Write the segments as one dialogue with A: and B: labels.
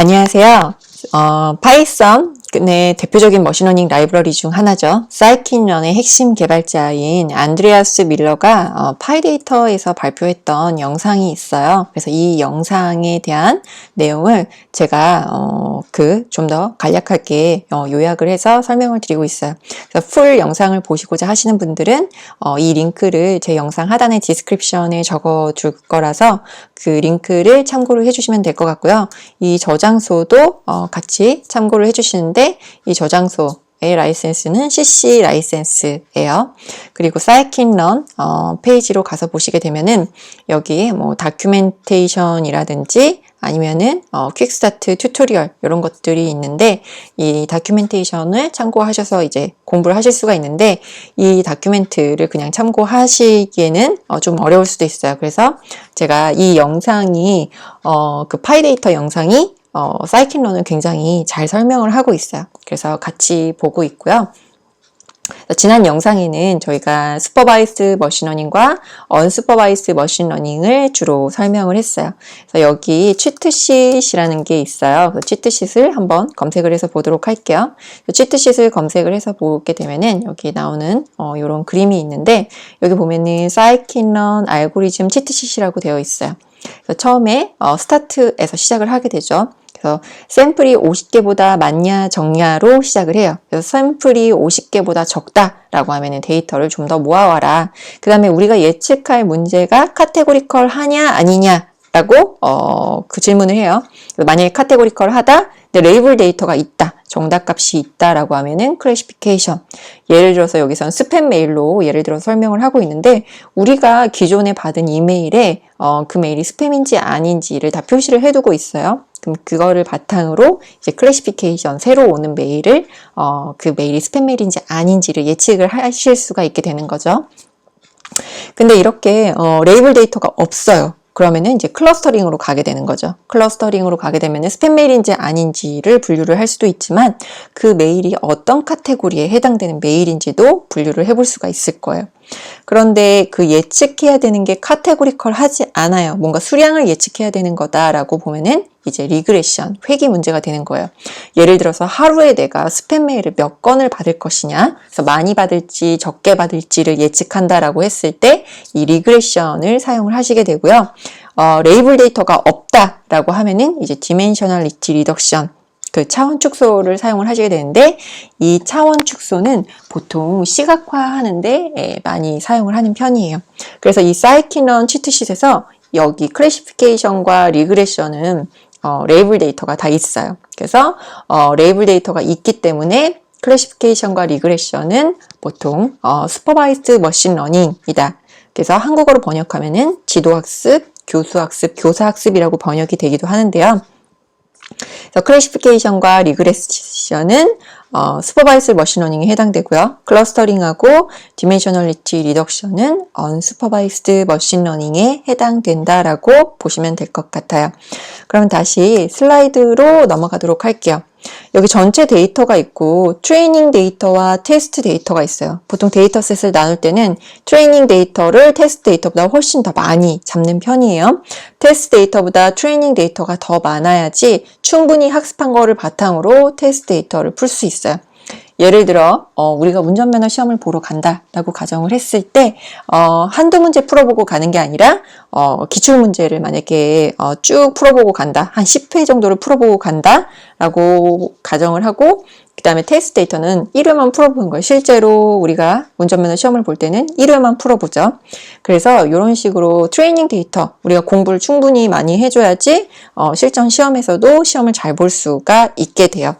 A: 안녕하세요. 어, 파이썬 의 대표적인 머신러닝 라이브러리 중 하나죠. 사이킨런의 핵심 개발자인 안드레아스 밀러가 어, 파이데이터에서 발표했던 영상이 있어요. 그래서 이 영상에 대한 내용을 제가 어, 그좀 더 간략하게 어, 요약을 해서 설명을 드리고 있어요. 그래서 풀 영상을 보시고자 하시는 분들은 어, 이 링크를 제 영상 하단에 디스크립션에 적어줄 거라서 그 링크를 참고를 해주시면 될 것 같고요. 이 저장소도 어, 같이 참고를 해주시는데 이 저장소의 라이센스는 CC 라이센스예요. 그리고 사이킨런 어, 페이지로 가서 보시게 되면은 여기 뭐 다큐멘테이션이라든지 아니면은 어, 퀵스타트 튜토리얼 이런 것들이 있는데 이 다큐멘테이션을 참고하셔서 이제 공부를 하실 수가 있는데 이 다큐멘트를 그냥 참고하시기에는 어, 좀 어려울 수도 있어요. 그래서 제가 이 영상이 어, 그 파이데이터 영상이 어, 사이킨런을 굉장히 잘 설명을 하고 있어요. 그래서 같이 보고 있고요. 지난 영상에는 저희가 슈퍼바이스 머신러닝과 언슈퍼바이스 머신러닝을 주로 설명을 했어요. 여기 치트sheet이라는 게 있어요. 그 치트sheet을 한번 검색을 해서 보도록 할게요. 치트sheet을 검색을 해서 보게 되면은 여기 나오는 어, 이런 그림이 있는데 여기 보면은 사이킨런 알고리즘 치트sheet이라고 되어 있어요. 처음에 어, 스타트에서 시작을 하게 되죠. 그래서 샘플이 50개보다 많냐 적냐로 시작을 해요. 그래서 샘플이 50개보다 적다라고 하면 데이터를 좀 더 모아와라. 그 다음에 우리가 예측할 문제가 카테고리컬 하냐 아니냐 라고 어, 그 질문을 해요. 만약에 카테고리컬 하다, 근데 레이블 데이터가 있다, 정답값이 있다라고 하면은 클래시피케이션. 예를 들어서 여기선 스팸 메일로 예를 들어 설명을 하고 있는데 우리가 기존에 받은 이메일에 어, 그 메일이 스팸인지 아닌지를 다 표시를 해두고 있어요. 그럼 그거를 바탕으로 이제 클래시피케이션 새로 오는 메일을 어, 그 메일이 스팸 메일인지 아닌지를 예측을 하실 수가 있게 되는 거죠. 근데 이렇게 어, 레이블 데이터가 없어요. 그러면은 이제 클러스터링으로 가게 되는 거죠. 클러스터링으로 가게 되면은 스팸 메일인지 아닌지를 분류를 할 수도 있지만 그 메일이 어떤 카테고리에 해당되는 메일인지도 분류를 해볼 수가 있을 거예요. 그런데 그 예측해야 되는 게 카테고리컬 하지 않아요. 뭔가 수량을 예측해야 되는 거다라고 보면은 이제 리그레션, 회귀 문제가 되는 거예요. 예를 들어서 하루에 내가 스팸 메일을 몇 건을 받을 것이냐, 그래서 많이 받을지 적게 받을지를 예측한다라고 했을 때 이 리그레션을 사용을 하시게 되고요. 어, 레이블 데이터가 없다라고 하면은 이제 디멘셔널리티 리덕션 그 차원 축소를 사용을 하시게 되는데 이 차원 축소는 보통 시각화하는데 예, 많이 사용을 하는 편이에요. 그래서 이 사이키넌 치트sheet에서 여기 클래시피케이션과 리그레션은 어, 레이블 데이터가 다 있어요. 그래서 어, 레이블 데이터가 있기 때문에 클래시피케이션과 리그레션은 보통 어, 슈퍼바이스드 머신 러닝이다. 그래서 한국어로 번역하면은 지도학습, 교수학습, 교사학습이라고 번역이 되기도 하는데요. 그래서 클래시피케이션과 리그레션은 어, 슈퍼바이스 머신러닝에 해당되고요. 클러스터링하고 디멘셔널리티 리덕션은 언슈퍼바이스드 머신러닝에 해당된다라고 보시면 될 것 같아요. 그럼 다시 슬라이드로 넘어가도록 할게요. 여기 전체 데이터가 있고 트레이닝 데이터와 테스트 데이터가 있어요. 보통 데이터셋을 나눌 때는 트레이닝 데이터를 테스트 데이터보다 훨씬 더 많이 잡는 편이에요. 테스트 데이터보다 트레이닝 데이터가 더 많아야지 충분히 학습한 거를 바탕으로 테스트 데이터를 풀 수 있어요. 예를 들어 어, 우리가 운전면허 시험을 보러 간다라고 가정을 했을 때 어, 한두 문제 풀어보고 가는 게 아니라 어, 기출 문제를 만약에 어, 쭉 풀어보고 간다 한 10회 정도를 풀어보고 간다라고 가정을 하고 그 다음에 테스트 데이터는 1회만 풀어보는 거예요. 실제로 우리가 운전면허 시험을 볼 때는 1회만 풀어보죠. 그래서 이런 식으로 트레이닝 데이터, 우리가 공부를 충분히 많이 해줘야지 어, 실전 시험에서도 시험을 잘 볼 수가 있게 돼요.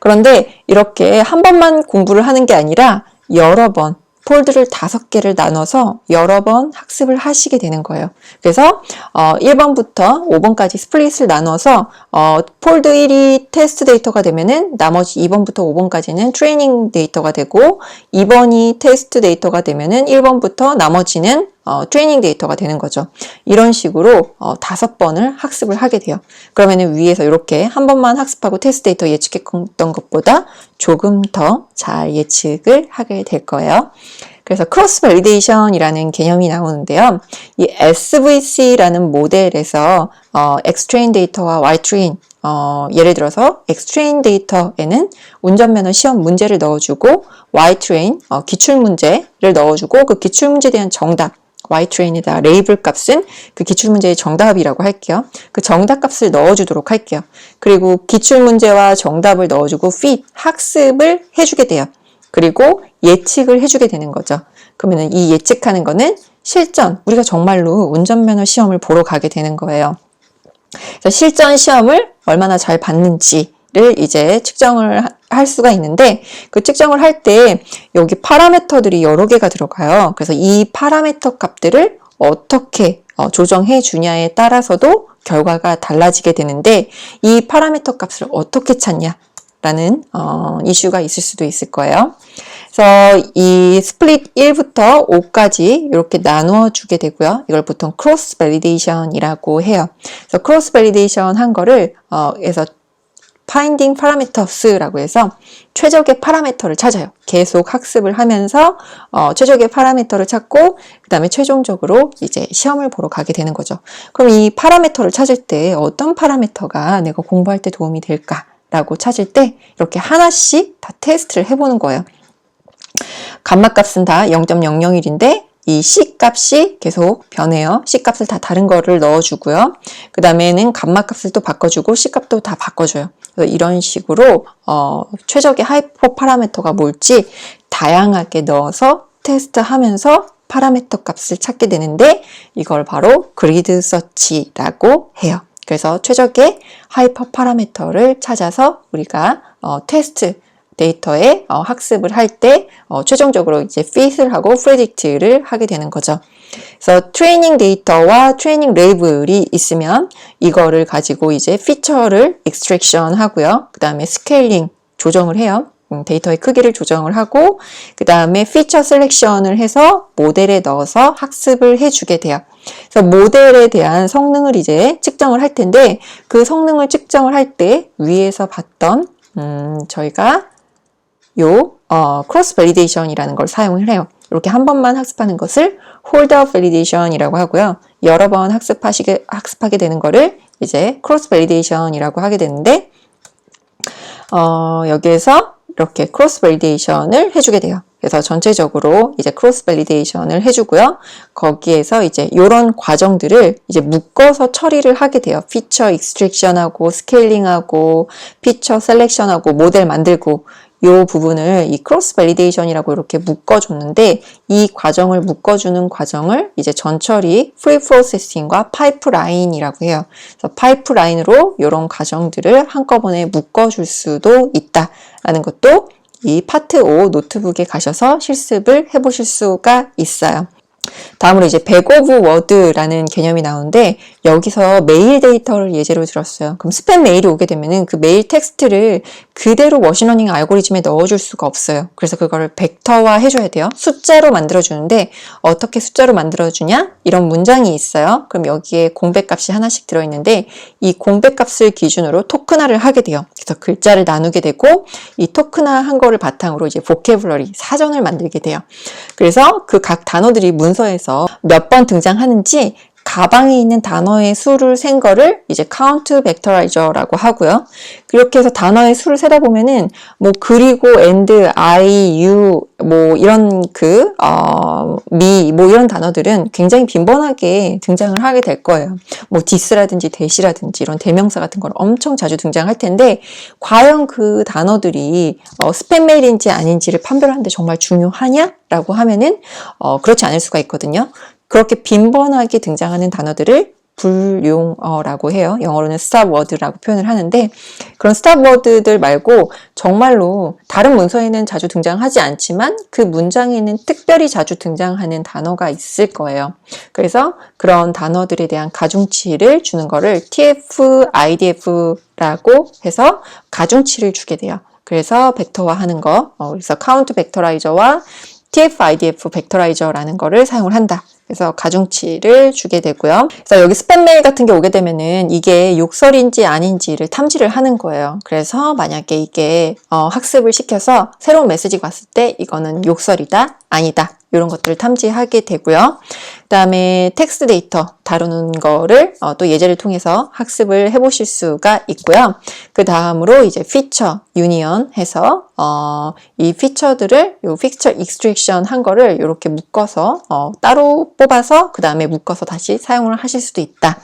A: 그런데 이렇게 한 번만 공부를 하는 게 아니라 여러 번 폴드를 다섯 개를 나눠서 여러 번 학습을 하시게 되는 거예요. 그래서 어, 1번부터 5번까지 스플릿을 나눠서 어, 폴드 1이 테스트 데이터가 되면은 나머지 2번부터 5번까지는 트레이닝 데이터가 되고 2번이 테스트 데이터가 되면은 1번부터 나머지는 어, 트레이닝 데이터가 되는 거죠. 이런 식으로 어, 다섯 번을 학습을 하게 돼요. 그러면은 위에서 이렇게 한 번만 학습하고 테스트 데이터 예측했던 것보다 조금 더 잘 예측을 하게 될 거예요. 그래서 크로스 밸리데이션이라는 개념이 나오는데요. 이 SVC라는 모델에서 어, Xtrain 데이터와 Ytrain 어, 예를 들어서 Xtrain 데이터에는 운전면허 시험 문제를 넣어주고 Ytrain 어, 기출 문제를 넣어주고 그 기출 문제에 대한 정답 Ytrain에다 레이블 값은 그 기출 문제의 정답이라고 할게요. 그 정답 값을 넣어주도록 할게요. 그리고 기출 문제와 정답을 넣어주고 feed 학습을 해주게 돼요. 그리고 예측을 해주게 되는 거죠. 그러면 이 예측하는 거는 실전, 우리가 정말로 운전면허 시험을 보러 가게 되는 거예요. 실전 시험을 얼마나 잘 봤는지 를 이제 측정을 하- 할 수가 있는데 그 측정을 할 때 여기 파라미터들이 여러 개가 들어가요. 그래서 이 파라미터 값들을 어떻게 어, 조정해 주냐에 따라서도 결과가 달라지게 되는데 이 파라미터 값을 어떻게 찾냐 라는 어, 이슈가 있을 수도 있을 거예요. 그래서 이 스플릿 1부터 5까지 이렇게 나누어 주게 되고요. 이걸 보통 크로스 밸리데이션이라고 해요. 그래서 크로스 밸리데이션 한 거를 어, 그래서 finding parameters라고 해서 최적의 파라미터를 찾아요. 계속 학습을 하면서 어, 최적의 파라미터를 찾고 그 다음에 최종적으로 이제 시험을 보러 가게 되는 거죠. 그럼 이 파라미터를 찾을 때 어떤 파라미터가 내가 공부할 때 도움이 될까 라고 찾을 때 이렇게 하나씩 다 테스트를 해보는 거예요. 감마 값은 다 0.001인데 이 C 값이 계속 변해요. C 값을 다 다른 거를 넣어주고요. 그 다음에는 감마 값을 또 바꿔주고 C 값도 다 바꿔줘요. 이런 식으로 어, 최적의 하이퍼 파라미터가 뭘지 다양하게 넣어서 테스트하면서 파라미터 값을 찾게 되는데 이걸 바로 그리드 서치라고 해요. 그래서 최적의 하이퍼 파라미터를 찾아서 우리가 어, 테스트 데이터에 어, 학습을 할 때 어, 최종적으로 이제 fit을 하고 predict를 하게 되는 거죠. 그래서 트레이닝 데이터와 트레이닝 레이블이 있으면 이거를 가지고 이제 피처를 extraction 하고요. 그 다음에 스케일링 조정을 해요. 음, 데이터의 크기를 조정을 하고 그 다음에 피처 셀렉션을 해서 모델에 넣어서 학습을 해주게 돼요. 그래서 모델에 대한 성능을 이제 측정을 할 텐데 그 성능을 측정을 할 때 위에서 봤던 음, 저희가 요 어, 크로스 밸리데이션이라는 걸 사용을 해요. 이렇게 한 번만 학습하는 것을 홀더 밸리데이션이라고 하고요. 여러 번 학습하시게 학습하게 되는 거를 이제 크로스 밸리데이션이라고 하게 되는데 어, 여기에서 이렇게 크로스 밸리데이션을 해주게 돼요. 그래서 전체적으로 이제 크로스 밸리데이션을 해주고요. 거기에서 이제 이런 과정들을 이제 묶어서 처리를 하게 돼요. 피처 익스트랙션하고 스케일링하고 피처 셀렉션하고 모델 만들고 요 부분을 이 크로스 밸리데이션이라고 이렇게 묶어줬는데 이 과정을 묶어주는 과정을 이제 전처리 프리 프로세싱과 파이프라인이라고 해요. 그래서 파이프라인으로 이런 과정들을 한꺼번에 묶어줄 수도 있다라는 것도 이 파트 5 노트북에 가셔서 실습을 해보실 수가 있어요. 다음으로 이제 백 오브 워드라는 개념이 나오는데 여기서 메일 데이터를 예제로 들었어요. 그럼 스팸 메일이 오게 되면은 그 메일 텍스트를 그대로 머신러닝 알고리즘에 넣어줄 수가 없어요. 그래서 그거를 벡터화 해줘야 돼요. 숫자로 만들어주는데 어떻게 숫자로 만들어주냐? 이런 문장이 있어요. 그럼 여기에 공백값이 하나씩 들어있는데 이 공백값을 기준으로 토큰화를 하게 돼요. 그래서 글자를 나누게 되고 이 토큰화 한 거를 바탕으로 이제 보케블러리 사전을 만들게 돼요. 그래서 그 각 단어들이 문서에서 몇 번 등장하는지 가방에 있는 단어의 수를 센 거를 이제 카운트 벡터라이저라고 하고요. 그렇게 해서 단어의 수를 세다 보면은 뭐 그리고 and, I, you 뭐 이런 그 어, me 뭐 이런 단어들은 굉장히 빈번하게 등장을 하게 될 거예요. 뭐 this라든지 that이라든지 이런 대명사 같은 걸 엄청 자주 등장할 텐데 과연 그 단어들이 어, 스팸 메일인지 아닌지를 판별하는데 정말 중요하냐라고 하면은 어, 그렇지 않을 수가 있거든요. 그렇게 빈번하게 등장하는 단어들을 불용어라고 해요. 영어로는 stop word라고 표현을 하는데 그런 stop word들 말고 정말로 다른 문서에는 자주 등장하지 않지만 그 문장에는 특별히 자주 등장하는 단어가 있을 거예요. 그래서 그런 단어들에 대한 가중치를 주는 거를 TF, IDF라고 해서 가중치를 주게 돼요. 그래서 벡터화 하는 거, 어, 그래서 카운트 벡터라이저와 TF-IDF 벡터라이저라는 거를 사용을 한다. 그래서 가중치를 주게 되고요. 그래서 여기 스팸 메일 같은 게 오게 되면은 이게 욕설인지 아닌지를 탐지를 하는 거예요. 그래서 만약에 이게 어, 학습을 시켜서 새로운 메시지가 왔을 때 이거는 욕설이다, 아니다. 이런 것들을 탐지하게 되고요. 그 다음에 텍스트 데이터 다루는 거를 어, 또 예제를 통해서 학습을 해보실 수가 있고요. 그 다음으로 이제 피처 유니언 해서 어, 이 피처들을 요 피처 익스트랙션 한 거를 이렇게 묶어서 어, 따로 뽑아서 그 다음에 묶어서 다시 사용을 하실 수도 있다.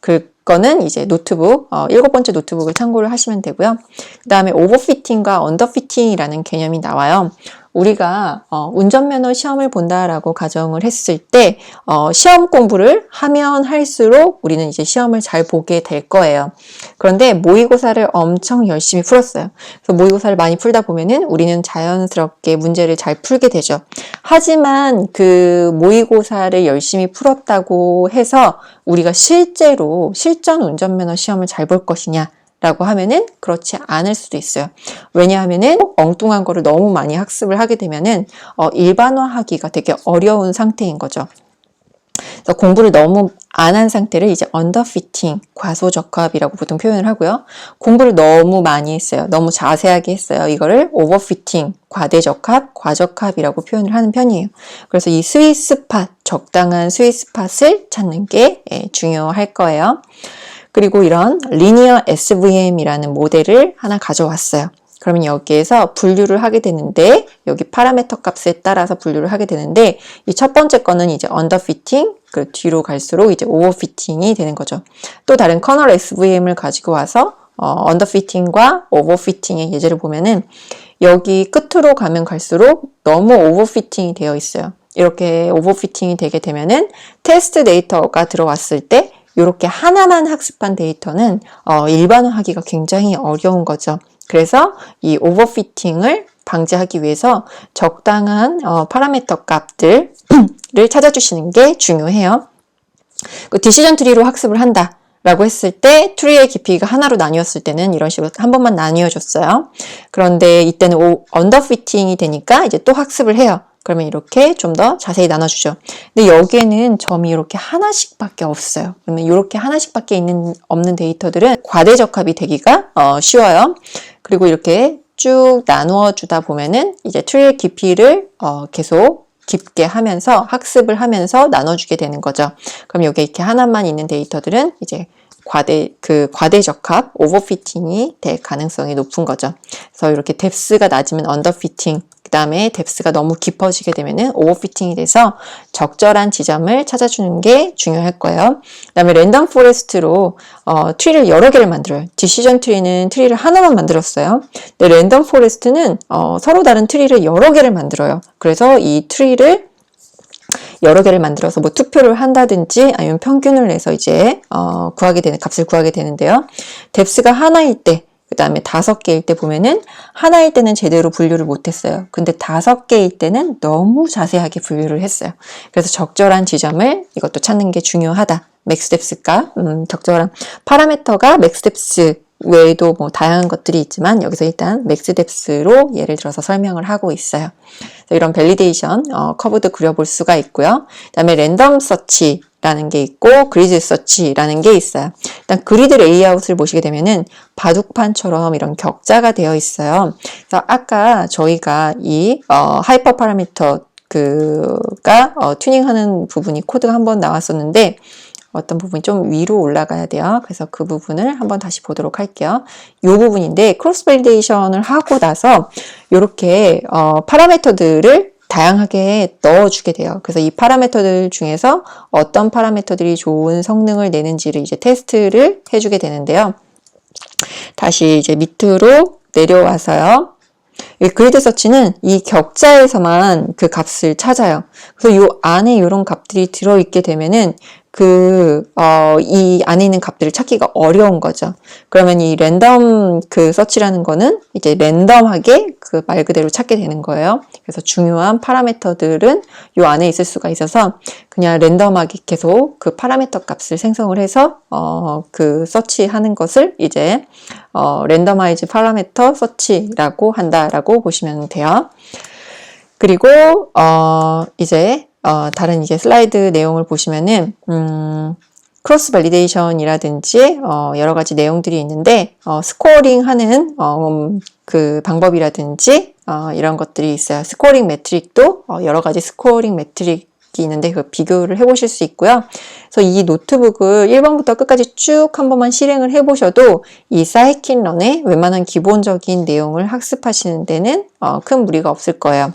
A: 그 거는 이제 노트북 어, 일곱 번째 노트북을 참고를 하시면 되고요. 그 다음에 오버피팅과 언더피팅이라는 개념이 나와요. 우리가 어, 운전면허 시험을 본다라고 가정을 했을 때 어, 시험 공부를 하면 할수록 우리는 이제 시험을 잘 보게 될 거예요. 그런데 모의고사를 엄청 열심히 풀었어요. 그래서 모의고사를 많이 풀다 보면은 우리는 자연스럽게 문제를 잘 풀게 되죠. 하지만 그 모의고사를 열심히 풀었다고 해서 우리가 실제로 실전 운전면허 시험을 잘 볼 것이냐 라고 하면은 그렇지 않을 수도 있어요. 왜냐하면은 엉뚱한 거를 너무 많이 학습을 하게 되면은 어, 일반화하기가 되게 어려운 상태인 거죠. 그래서 공부를 너무 안 한 상태를 이제 언더피팅, 과소적합이라고 보통 표현을 하고요. 공부를 너무 많이 했어요. 너무 자세하게 했어요. 이거를 오버피팅, 과대적합, 과적합이라고 표현을 하는 편이에요. 그래서 이 스위스팟, 적당한 스위스팟을 찾는 게 예, 중요할 거예요. 그리고 이런 리니어 SVM이라는 모델을 하나 가져왔어요. 그러면 여기에서 분류를 하게 되는데 여기 파라메터 값에 따라서 분류를 하게 되는데 이 첫 번째 거는 이제 언더 피팅 그 뒤로 갈수록 이제 오버 피팅이 되는 거죠. 또 다른 커널 SVM을 가지고 와서 어, 언더 피팅과 오버 피팅의 예제를 보면은 여기 끝으로 가면 갈수록 너무 오버 피팅이 되어 있어요. 이렇게 오버 피팅이 되게 되면은 테스트 데이터가 들어왔을 때 이렇게 하나만 학습한 데이터는 어, 일반화하기가 굉장히 어려운 거죠. 그래서 이 오버피팅을 방지하기 위해서 적당한 어, 파라미터 값들을 찾아주시는 게 중요해요. 그 디시전 트리로 학습을 한다. 라고 했을 때 트리의 깊이가 하나로 나뉘었을 때는 이런 식으로 한 번만 나뉘어줬어요. 그런데 이때는 오, 언더피팅이 되니까 이제 또 학습을 해요. 그러면 이렇게 좀 더 자세히 나눠주죠. 근데 여기에는 점이 이렇게 하나씩밖에 없어요. 그러면 이렇게 하나씩밖에 있는 없는 데이터들은 과대적합이 되기가 어, 쉬워요. 그리고 이렇게 쭉 나누어 주다 보면은 이제 트리의 깊이를 어, 계속 깊게 하면서 학습을 하면서 나눠주게 되는 거죠. 그럼 여기 이렇게 하나만 있는 데이터들은 이제 과대 그 과대적합 오버피팅이 될 가능성이 높은 거죠. 그래서 이렇게 뎁스가 낮으면 언더피팅 그 다음에 뎁스가 너무 깊어지게 되면은 오버피팅이 돼서 적절한 지점을 찾아주는 게 중요할 거예요. 그 다음에 랜덤 포레스트로 어, 트리를 여러 개를 만들어요. 디시전 트리는 트리를 하나만 만들었어요. 근데 랜덤 포레스트는 어, 서로 다른 트리를 여러 개를 만들어요. 그래서 이 트리를 여러 개를 만들어서 뭐 투표를 한다든지 아니면 평균을 내서 이제 어, 구하게 되는 값을 구하게 되는데요. 뎁스가 하나일 때 그 다음에 다섯 개일 때 보면은 하나일 때는 제대로 분류를 못했어요. 근데 다섯 개일 때는 너무 자세하게 분류를 했어요. 그래서 적절한 지점을 이것도 찾는 게 중요하다. 맥스텝스가 음, 적절한 파라메터가 맥스텝스 외에도 뭐 다양한 것들이 있지만 여기서 일단 맥스뎁스로 예를 들어서 설명을 하고 있어요. 이런 밸리데이션 어, 커브도 그려볼 수가 있고요. 그다음에 랜덤 서치 라는 게 있고 그리드 서치라는 게 있어요. 일단 그리드 레이아웃을 보시게 되면은 바둑판처럼 이런 격자가 되어 있어요. 그래서 아까 저희가 이 어, 하이퍼 파라미터 그가 어, 튜닝하는 부분이 코드가 한번 나왔었는데 어떤 부분이 좀 위로 올라가야 돼요. 그래서 그 부분을 한번 다시 보도록 할게요. 이 부분인데 크로스 밸리데이션을 하고 나서 이렇게 어, 파라미터들을 다양하게 넣어주게 돼요. 그래서 이 파라미터들 중에서 어떤 파라미터들이 좋은 성능을 내는지를 이제 테스트를 해주게 되는데요. 다시 이제 밑으로 내려와서요. 이 그리드 서치는 이 격자에서만 그 값을 찾아요. 그래서 이 안에 이런 값들이 들어있게 되면은 그, 어, 이 안에 있는 값들을 찾기가 어려운 거죠. 그러면 이 랜덤 그 서치라는 거는 이제 랜덤하게 그 말 그대로 찾게 되는 거예요. 그래서 중요한 파라미터들은 이 안에 있을 수가 있어서 그냥 랜덤하게 계속 그 파라미터 값을 생성을 해서, 어, 그 서치하는 것을 이제, 어, 랜덤하이즈 파라미터 서치라고 한다라고 보시면 돼요. 그리고, 어, 이제 어, 다른 이제 슬라이드 내용을 보시면은, 음, 크로스 발리데이션이라든지, 어, 여러 가지 내용들이 있는데, 어, 스코어링 하는, 어, 음, 그 방법이라든지, 어, 이런 것들이 있어요. 스코어링 매트릭도 어, 여러 가지 스코어링 매트릭이 있는데, 그 비교를 해보실 수 있고요. 그래서 이 노트북을 1번부터 끝까지 쭉 한 번만 실행을 해보셔도 이 사이킨런의 웬만한 기본적인 내용을 학습하시는 데는 어, 큰 무리가 없을 거예요.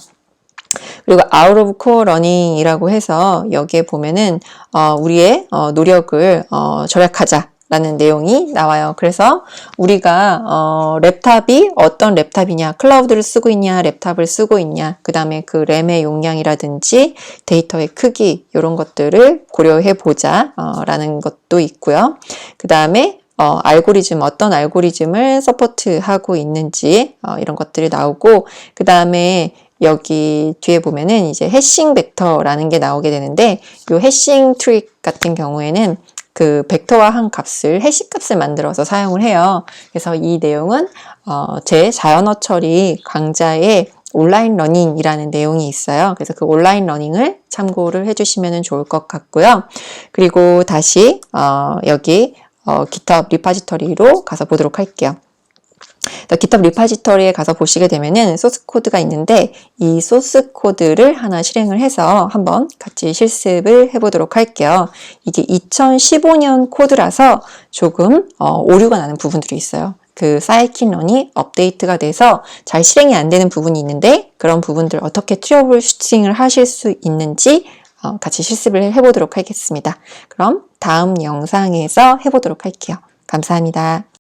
A: 그리고 out of core learning이라고 해서 여기에 보면은 어, 우리의 어, 노력을 어, 절약하자. 라는 내용이 나와요. 그래서 우리가 어, 랩탑이 어떤 랩탑이냐, 클라우드를 쓰고 있냐, 랩탑을 쓰고 있냐, 그 다음에 그 램의 용량이라든지 데이터의 크기 이런 것들을 고려해 보자 어, 라는 것도 있고요. 그 다음에 어, 알고리즘, 어떤 알고리즘을 서포트하고 있는지, 어, 이런 것들이 나오고, 그 다음에 여기 뒤에 보면은 이제 해싱 벡터라는 게 나오게 되는데, 이 해싱 트릭 같은 경우에는 그 벡터와 한 값을 해시 값을 만들어서 사용을 해요. 그래서 이 내용은 어, 제 자연어 처리 강좌에 온라인 러닝이라는 내용이 있어요. 그래서 그 온라인 러닝을 참고를 해주시면 좋을 것 같고요. 그리고 다시 어, 여기 어, GitHub 리파지터리로 가서 보도록 할게요. GitHub 리파지터리에 가서 보시게 되면은 소스 코드가 있는데 이 소스 코드를 하나 실행을 해서 한번 같이 실습을 해보도록 할게요. 이게 2015년 코드라서 조금 어, 오류가 나는 부분들이 있어요. 그 사이킨런이 업데이트가 돼서 잘 실행이 안 되는 부분이 있는데 그런 부분들 어떻게 트러블 슈팅을 하실 수 있는지 어, 같이 실습을 해보도록 하겠습니다. 그럼 다음 영상에서 해보도록 할게요. 감사합니다.